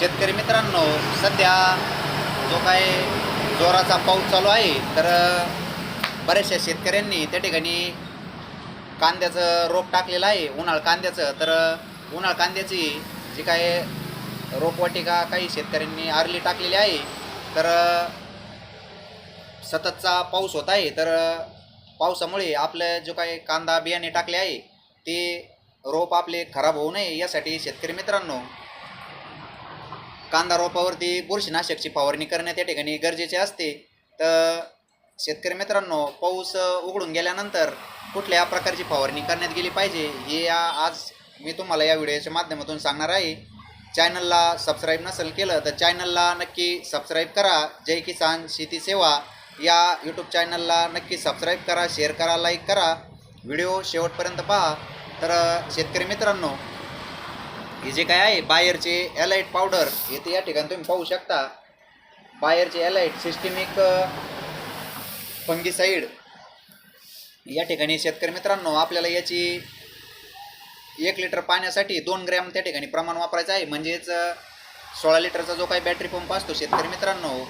शेतकरी मित्रांनो सध्या जो काय जोराचा पाऊस चालू आहे तर बऱ्याचशा शेतकऱ्यांनी त्या ठिकाणी कांद्याचं रोप टाकलेलं आहे उन्हाळ कांद्याचं. तर उन्हाळ कांद्याची जी काय रोपवाटिका काही शेतकऱ्यांनी आरली टाकलेली आहे तर सततचा पाऊस होत आहे. तर पावसामुळे आपलं जो काही कांदा बियाणे टाकले आहे ते रोप आपले खराब होऊ नये यासाठी शेतकरी मित्रांनो कांदा रोपावरती बुरशीनाशकची फवारणी करणे त्या ठिकाणी गरजेचे असते. तर शेतकरी मित्रांनो पाऊस उघडून गेल्यानंतर कुठल्या प्रकारची फवारणी करण्यात गेली पाहिजे हे या आज मी तुम्हाला या व्हिडिओच्या माध्यमातून सांगणार आहे. चॅनलला सबस्क्राईब नसेल केलं तर चॅनलला नक्की सबस्क्राईब करा. जय किसान शेती सेवा. या यूट्यूब चॅनलला नक्की सबस्क्राईब करा शेअर करा लाईक करा. व्हिडिओ शेवटपर्यंत पहा. तर शेतकरी मित्रांनो हे जे काय आहे बायरचे एलाईट पावडर हे ते या ठिकाणी तुम्ही पाहू शकता. बायरचे एलाईट सिस्टमिक फंगीसाईड या ठिकाणी शेतकरी मित्रांनो आपल्याला याची एक लिटर पाण्यासाठी दोन ग्रॅम त्या ठिकाणी प्रमाण वापरायचं आहे. म्हणजेच सोळा लिटरचा जो काही बॅटरी पंप असतो शेतकरी मित्रांनो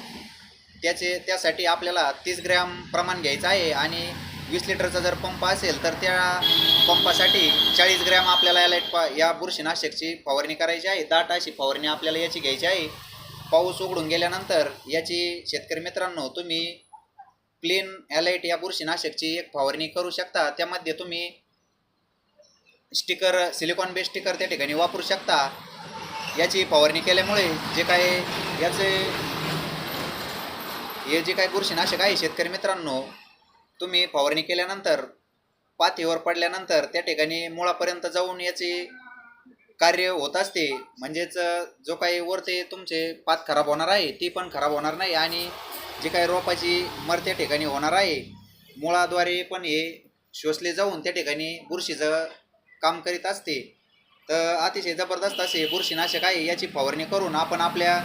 त्याचे त्यासाठी आपल्याला तीस ग्रॅम प्रमाण घ्यायचं आहे आणि वीस लिटरचा जर पंप असेल तर त्या पंपासाठी चाळीस ग्रॅम आपल्याला याला पा- या बुरशीनाशकची फवारणी करायची आहे. दाट अशी फवारणी आपल्याला याची घ्यायची आहे. पाऊस उघडून गेल्यानंतर याची शेतकरी मित्रांनो तुम्ही प्लेन ॲलाईट या बुरशीनाशकची एक फवारणी करू शकता. त्यामध्ये तुम्ही स्टिकर सिलिकॉन बेस स्टिकर त्या ठिकाणी वापरू शकता. याची फवारणी केल्यामुळे जे काय याचे हे जे काय बुरशीनाशक आहे शेतकरी मित्रांनो तुम्ही फवारणी केल्यानंतर पाथीवर पडल्यानंतर त्या ठिकाणी मुळापर्यंत जाऊन याचे कार्य होत असते. म्हणजेच जो काही वरते तुमचे पात खराब होणार आहे ती पण खराब होणार नाही आणि जे काही रोपाची मर त्या ठिकाणी होणार आहे मुळाद्वारे पण हे शोषले जाऊन त्या ठिकाणी बुरशीचं काम करीत असते. तर अतिशय जबरदस्त असे बुरशीनाशक आहे याची फवारणी करून आपण आपल्या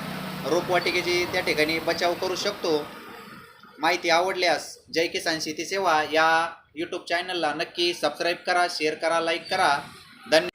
रोपवाटिकेची त्या ठिकाणी बचाव करू शकतो. माहिती आवडल्यास जय किसान शेती सेवा या यूट्यूब चॅनलला नक्की सबस्क्राईब करा शेअर करा लाईक करा. धन्य